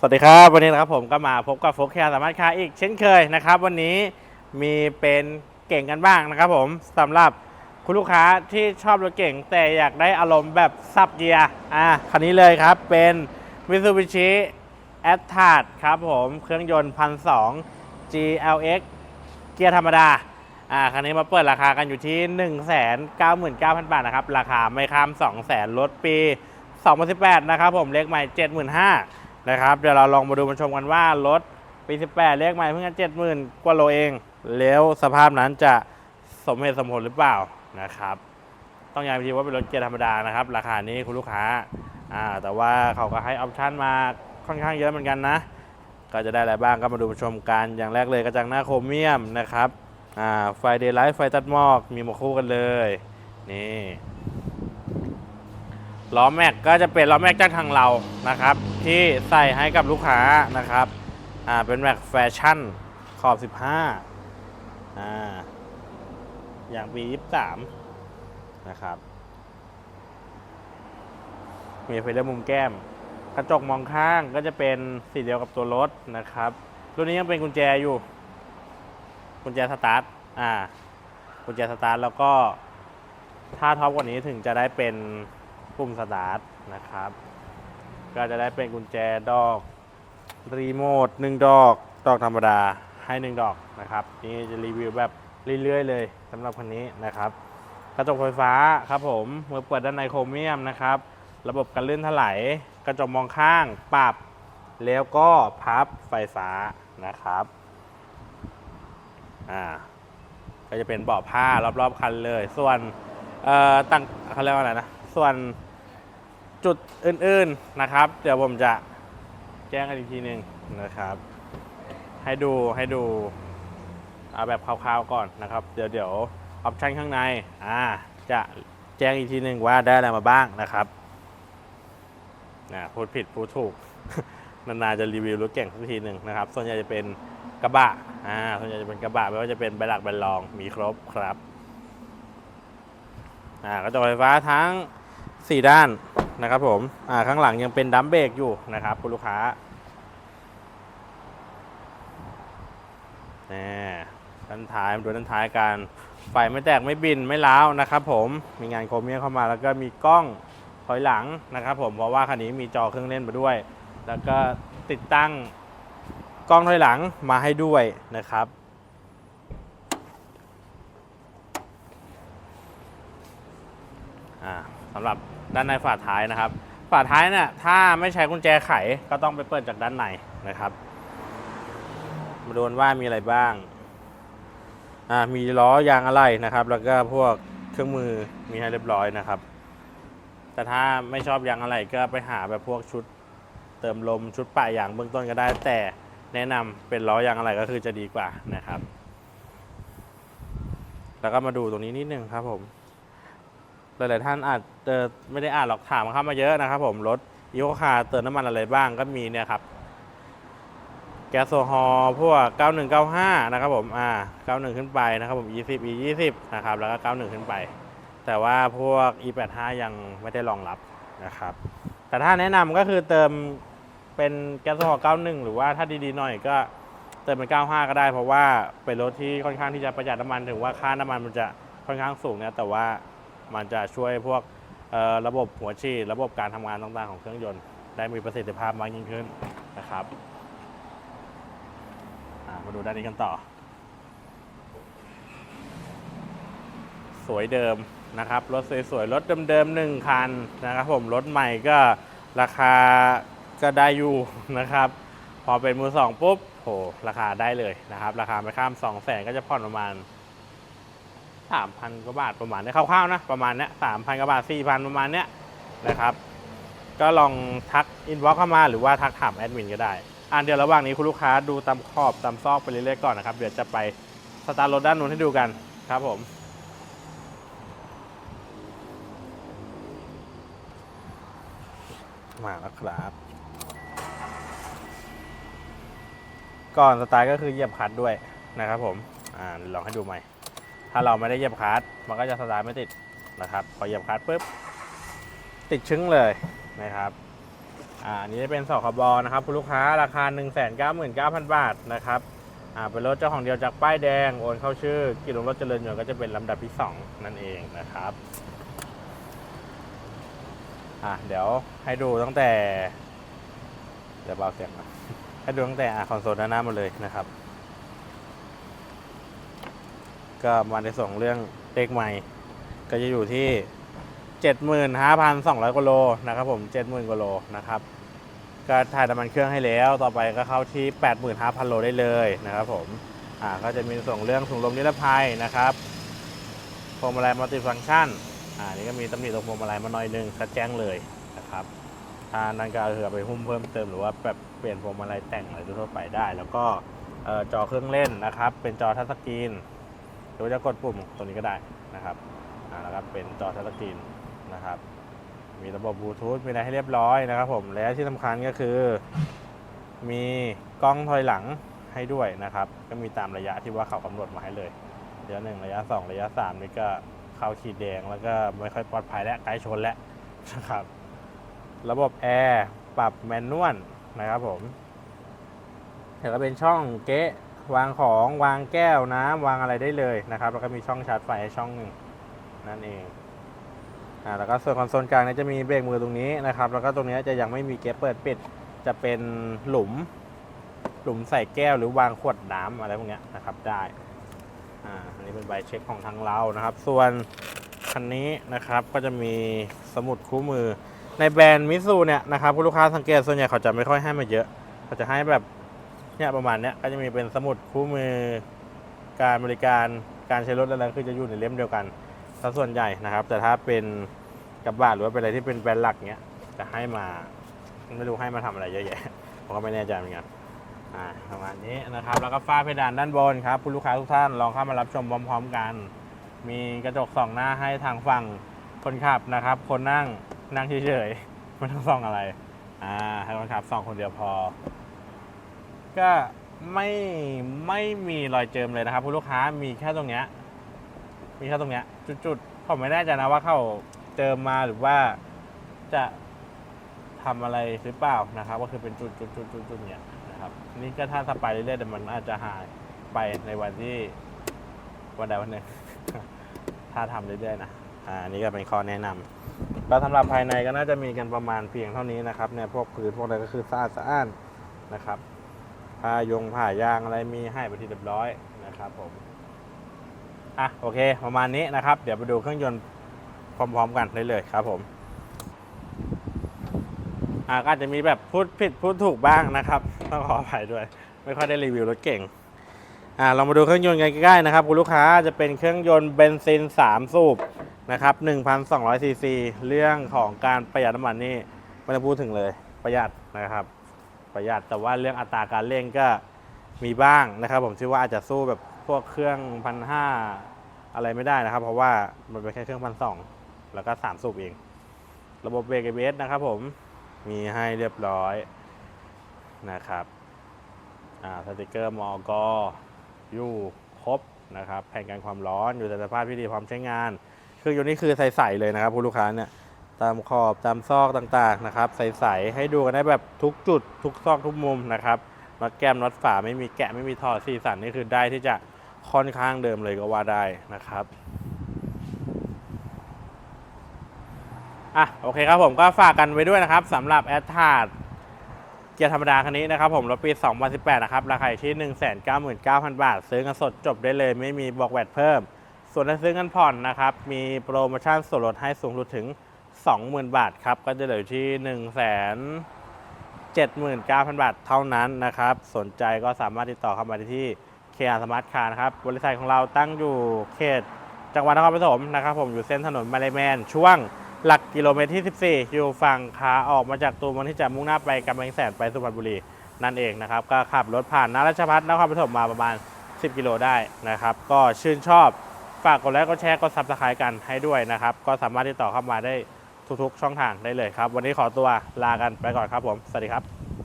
สวัสดีครับ วันนี้นะครับผมก็มาพบกับโฟกแคร์สามารถค้าอีกเช่นเคยนะครับ วันนี้มีเป็นเก่งกันบ้างนะครับผมสำหรับคุณลูกค้าที่ชอบรถเก่ง แต่อยากได้อารมณ์แบบซับเกียร์อะคันนี้เลยครับเป็น Mitsubishi a t t a r ครับผมเครื่องยนต์พันสอง GLX เกียร์ธรรมดาอ่าคันนี้มาเปิดราคากันอยู่ที่ 1 9 9 0 0 0 บาทนะครับ ราคาไม่ข้าม 2 0 0 0 0 0ลดปี 2018 นะครับผมเลขใหม่ 75,000 นะครับ เดี๋ยวเราลองมาดูมาชมกันว่ารถปี 18 เลขใหม่เพิ่งจะ70,000 กว่าโลเอง แล้วสภาพนั้นจะสมเหตุสมผลหรือเปล่านะครับ ต้องย้ำอีกทีว่าเป็นรถเกียร์ธรรมดานะครับ ราคานี้คุณลูกค้าอ่าแต่ว่าเขาก็ให้ออปชั่นมาค่อนข้างเยอะเหมือนกันนะ ก็จะได้อะไรบ้างก็มาดูมาชมกัน อย่างแรกเลยกระจังหน้าโครเมียมนะครับอ่าไฟเดย์ไลท์ไฟตัดหมอกมีมาคู่กันเลย นี่ ล้อแม็กก็จะเป็นล้อแม็กจากทางเรานะครับ ที่ใส่ให้กับลูกค้านะครับอ่าเป็นแม็กแฟชั่นขอบ 15อ่าอย่างปี 23 นะครับ มีไฟเลี้ยวมุมแก้ม กระจกมองข้างก็จะเป็นสีเดียวกับตัวรถนะครับ รุ่นนี้ยังเป็นกุญแจอยู่ กุญแจสตาร์ทอ่ากุญแจสตาร์ทแล้วก็ถ้าท็อปกว่านี้ถึงจะได้เป็น ปุ่มสตาร์ทนะครับ ก็จะได้เป็นกุญแจดอกรีโมทหนึ่งดอก ดอกธรรมดาให้หนึ่งดอกนะครับ นี่จะรีวิวแบบเรื่อยๆเลยสำหรับคันนี้นะครับกระจกไฟฟ้าครับผมเมื่อเปิดด้านในโครเมียมนะครับ ระบบการลื่นถลายกระจกมองข้างปรับ แล้วก็พับไฟฟ้านะครับอ่าก็จะเป็นเบาะผ้ารอบๆคันเลย ส่วนเอ่อตั้งเขาเรียกว่าอะไรนะ ส่วน จุดอื่นๆนะครับ เดี๋ยวผมจะแจ้งกันอีกทีหนึ่งนะครับ ให้ดูให้ดูเอาแบบคร่าวๆก่อนนะครับ เดี๋ยวเดี๋ยวออปชันข้างในอ่าจะแจ้งอีกทีหนึ่งว่าได้อะไรมาบ้างนะครับนะพูดผิดพูดถูกนานๆจะรีวิวรถเก่งสักทีหนึ่งนะครับ ส่วนใหญ่จะเป็นกระบะอ่าส่วนใหญ่จะเป็นกระบะไม่ว่าจะเป็นใบหลักใบรองมีครบครับอ่ากระจกไฟฟ้าทั้ง 4 ด้าน นะครับผมอ่าข้างหลังยังเป็นดัมเบรกอยู่นะครับคุณลูกค้านี่ด้านท้ายดูด้านท้ายกันไฟไม่แตกไม่บินไม่ล้าวนะครับผมมีงานโครเมียมเข้ามาแล้วก็มีกล้องถอยหลังนะครับผมเพราะว่าคันนี้มีจอเครื่องเล่นมาด้วย แล้วก็ติดตั้งกล้องถอยหลังมาให้ด้วยนะครับสำหรับ ด้านในฝาท้ายนะครับ ฝาท้ายเนี่ยถ้าไม่ใช้กุญแจไขก็ต้องไปเปิดจากด้านในนะครับ มาดูว่ามีอะไรบ้างอ่ามีล้อยางอะไรนะครับ แล้วก็พวกเครื่องมือมีให้เรียบร้อยนะครับ แต่ถ้าไม่ชอบยางอะไรก็ไปหาแบบพวกชุดเติมลมชุดปะยางเบื้องต้นก็ได้ แต่แนะนำเป็นล้อยางอะไรก็คือจะดีกว่านะครับ แล้วก็มาดูตรงนี้นิดนึงครับผม หลาย ๆ ท่านอาจจะไม่ได้อ่านหรอกถามเข้ามาเยอะนะครับผมรถอีโคคาเติมน้ำมันอะไรบ้างก็มีเนี่ยครับ แก๊สโซฮอล์พวก 9195 นะครับผมอ่า91 ขึ้นไปนะครับผม E10 E20 นะครับแล้วก็ 91 ขึ้นไป แต่ว่าพวก e85 ยังไม่ได้รองรับนะครับ แต่ถ้าแนะนำก็คือเติมเป็นแก๊สโซฮอล์91 หรือว่าถ้าดีๆหน่อยก็เติมเป็น 95 ก็ได้ เพราะว่าเป็นรถที่ค่อนข้างที่จะประหยัดน้ำมันถึงว่าค่าน้ำมันมันจะค่อนข้างสูงเนี่ยแต่ว่า มันจะช่วยพวกระบบหัวฉีดระบบการทำงานต่างๆของเครื่องยนต์ ได้มีประสิทธิภาพมากยิ่งขึ้นนะครับมาดูด้านนี้กันต่อ สวยเดิมนะครับ รถสวยๆ รถเดิมๆหนึ่งคันนะครับผม รถใหม่ก็ราคาก็ได้อยู่นะครับ พอเป็นมือสองปุ๊บโหราคาได้เลยนะครับ ราคาไม่ข้าม 2 0 0แสนก็จะผ่อนประมาณ 3,000กว่าบาทประมาณนี้คร่าวๆนะประมาณเนี้ย3,000กว่าบาท4,000ประมาณเนี้ยนะครับ ก็ลองทักอินบ็อกเข้ามาหรือว่าทักถามแอดมินก็ได้อ่าเดี๋ยวระหว่างนี้คุณลูกค้าดูตามขอบตามซอกไปเรื่อยๆก่อนนะครับ เดี๋ยวจะไปสตาร์ทรถด้านนู้นให้ดูกันครับผมมาแล้วครับ ก่อนสตาร์ทก็คือเหยียบคลัตช์ด้วยนะครับผม อ่าลองให้ดูใหม่ ถ้าเราไม่ได้เหยียบคลัตช์มันก็จะสตาร์ทไม่ติดนะครับ พอเหยียบคลัตช์ปุ๊บ ติดชึ้งเลยนะครับอ่านนี้จะเป็นสคบนะครับคุณลูกค้าราคา 1 9 9 0 0 0 บาทนะครับอ่าเป็นรถเจ้าของเดียวจากป้ายแดง โอนเข้าชื่อ กิจลงรถเจริญยนต์ก็จะเป็นลำดับที่ 2 นั่นเองนะครับอะเดี๋ยวให้ดูตั้งแต่ เดี๋ยวเบาเสียงก่อนให้ดูตั้งแต่อะคอนโซลด้านหน้ามาเลยนะครับ ก็มาในส่งเรื่องเลขใหม่ ก็จะอยู่ที่ 75,200กิโลนะครับผม 70,000กิโลนะครับก็ถ่ายน้ำมันเครื่องให้แล้ว ต่อไปก็เข้าที่ 85,000 โลได้เลยนะครับผมอ่าก็จะมีส่งเรื่องถุงลมนิรภัยนะครับพวงมาลัยมัลติฟังก์ชันอ่านี่ก็มีตำหนิตรงพวงมาลัยมาหน่อยนึงก็แจ้งเลยนะครับถ้านั่นก็คือเอาไปหุ้มเพิ่มเติมหรือว่าแบบเปลี่ยนพวงมาลัยแต่งอะไรทั่วไปได้ แล้วก็จอเครื่องเล่นนะครับ เป็นจอทัชสกรีน รือว่าจะกดปุ่มตัวนี้ก็ได้นะครับอ่าแล้วก็เป็นจอทัชสกรีนนะครับ มีระบบบลูทูธมีอะไรให้เรียบร้อยนะครับ ผมและที่สำคัญก็คือ มีกล้องถอยหลังให้ด้วยนะครับ ก็มีตามระยะที่ว่าเขากำหนดมาให้เลยระยะหนึ่งระยะสองระยะสามนี่ก็เข้าขีดแดงแล้วก็ไม่ค่อยปลอดภัยและใกล้ชนแล้วนะครับ ระบบแอร์ปรับแมนนวลนะครับผมเดี๋ยวก็เป็นช่องเก๊ะ วางของวางแก้วน้ำวางอะไรได้เลยนะครับ แล้วก็มีช่องชาร์จไฟช่องหนึ่งนั่นเองอ่าแล้วก็ส่วนคอนโซลกลางเนี่ยจะมีเบรกมือตรงนี้นะครับ แล้วก็ตรงนี้จะยังไม่มีเก๊ะเปิดปิด จะเป็นหลุม หลุมใส่แก้วหรือวางขวดน้ำอะไรพวกเนี้ยนะครับได้อ่าอันนี้เป็นใบเช็คของทางเรานะครับ ส่วนคันนี้นะครับก็จะมีสมุดคู่มือในแบรนด์มิซูเนี่ยนะครับคุณลูกค้าสังเกตส่วนใหญ่เขาจะไม่ค่อยให้มาเยอะ เขาจะให้แบบ เนี่ยประมาณเนี้ยก็จะมีเป็นสมุดคู่มือการบริการการใช้รถอะไรคือจะอยู่ในเล่มเดียวกันซะส่วนใหญ่นะครับ แต่ถ้าเป็นกระบะหรือว่าเป็นอะไรที่เป็นแบรนด์หลักเนี้ยจะให้มาไม่รู้ให้มาทำอะไรเยอะแยะผมก็ไม่แน่ใจเหมือนกันอ่าประมาณนี้นะครับ แล้วก็ฝ้าเพดานด้านบนครับคุณลูกค้าทุกท่านลองเข้ามารับชมพร้อมๆกัน มีกระจกสองหน้าให้ทางฝั่งคนขับนะครับ คนนั่งนั่งเฉยๆไม่ต้องส่องอะไรอ่าให้คนขับส่องคนเดียวพอ ก็ไม่ไม่มีรอยเจิมเลยนะครับคุณลูกค้ามีแค่ตรงเนี้ยมีแค่ตรงเนี้ยจุดๆผมไม่แน่ใจนะว่าเขาเจิมมาหรือว่าจะทำอะไรหรือเปล่านะครับ ก็คือเป็นจุดจุดจุดจุดจุดเนี่ยนะครับ นี่ก็ถ้าถ้าไปเรื่อยๆแต่มันอาจจะหายไปในวันที่วันใดวันหนึ่งถ้าทำเรื่อยๆนะอ่าอันนี้ก็เป็นข้อแนะนำแล้วสำหรับภายในก็น่าจะมีกันประมาณเพียงเท่านี้นะครับเนี่ยพวกพื้นพวกอะไรก็คือสะอาดสะอ้านนะครับ ผ้ายงผ้ายางอะไรมีให้ไปที่เรียบร้อยนะครับผมอะโอเค ประมาณนี้นะครับ เดี๋ยวไปดูเครื่องยนต์พร้อมๆกันได้เลยครับผมอ่าก็อาจจะมีแบบพูดผิดพูดถูกบ้างนะครับต้องขออภัยด้วย ไม่ค่อยได้รีวิวรถเก่งอ่าเรามาดูเครื่องยนต์กันใกล้ๆนะครับคุณลูกค้าจะเป็นเครื่องยนต์เบนซิน 3 สูบนะครับ1,200ซีซีเรื่องของการประหยัดน้ำมันนี่ไม่ต้องพูดถึงเลยประหยัดนะครับ ประหยัด แต่ว่าเรื่องอัตราการเร่งก็มีบ้างนะครับ ผมคิดว่าอาจจะสู้แบบพวกเครื่องพันห้าอะไรไม่ได้นะครับ เพราะว่ามันเป็นแค่เครื่องพันสองแล้วก็สามสูบเอง ระบบเบรก ABS นะครับผมมีให้เรียบร้อยนะครับอ่าสติกเกอร์มอกอยู่ครบนะครับแผ่นกันความร้อนอยู่ในสภาพที่ดีพร้อมใช้งาน เครื่องยนต์นี่คือใสๆเลยนะครับคุณลูกค้าเนี่ย ตามขอบตามซอกต่างๆนะครับ ใสๆให้ดูกันได้แบบทุกจุด ทุกซอกทุกมุมนะครับน็อตแก้มน็อตฝาไม่มีแกะไม่มีทอสีสันนี่คือได้ที่จะค่อนข้างเดิมเลยก็ว่าได้นะครับอะโอเคครับผมก็ฝากกันไว้ด้วยนะครับสำหรับแอดทาร์ดเกียร์ธรรมดาคันนี้นะครับผมรถปี 2018 นะครับ ราคาอยู่ที่ 199,000 บาท ซื้อเงินสดจบได้เลย ไม่มีบอกแวดเพิ่ม ส่วนถ้าซื้อเงินผ่อนนะครับ มีโปรโมชั่นส่วนลดให้สูงสุดถึง 20,000 บาทครับ ก็จะเหลืออยู่ที่ 1 79,000 บาทเท่านั้นนะครับ สนใจก็สามารถติดต่อเข้ามาได้ที่เคอาสมาร์ทคาร์นะครับ บริษัทของเราตั้งอยู่เขต จังหวัดนครปฐมนะครับ ผมอยู่เส้นถนนมาเลแมน ช่วงหลักกิโลเมตรที่ 14 อยู่ฝั่งขาออกมาจากตัวเมืองที่จะมุ่งหน้าไปกำแพงแสนไปสุพรรณบุรีนั่นเองนะครับ ก็ขับรถผ่านนาราชพัฒนครปฐมมาประมาณ 10 กิโลได้นะครับ ก็ชื่นชอบฝากกดไลค์กดแชร์กดซับสไครต์กันให้ด้วยนะครับ ก็สามารถติดต่อเข้ามาได้ ทุกๆ ช่องทางได้เลยครับ วันนี้ขอตัวลากันไปก่อนครับผม สวัสดีครับ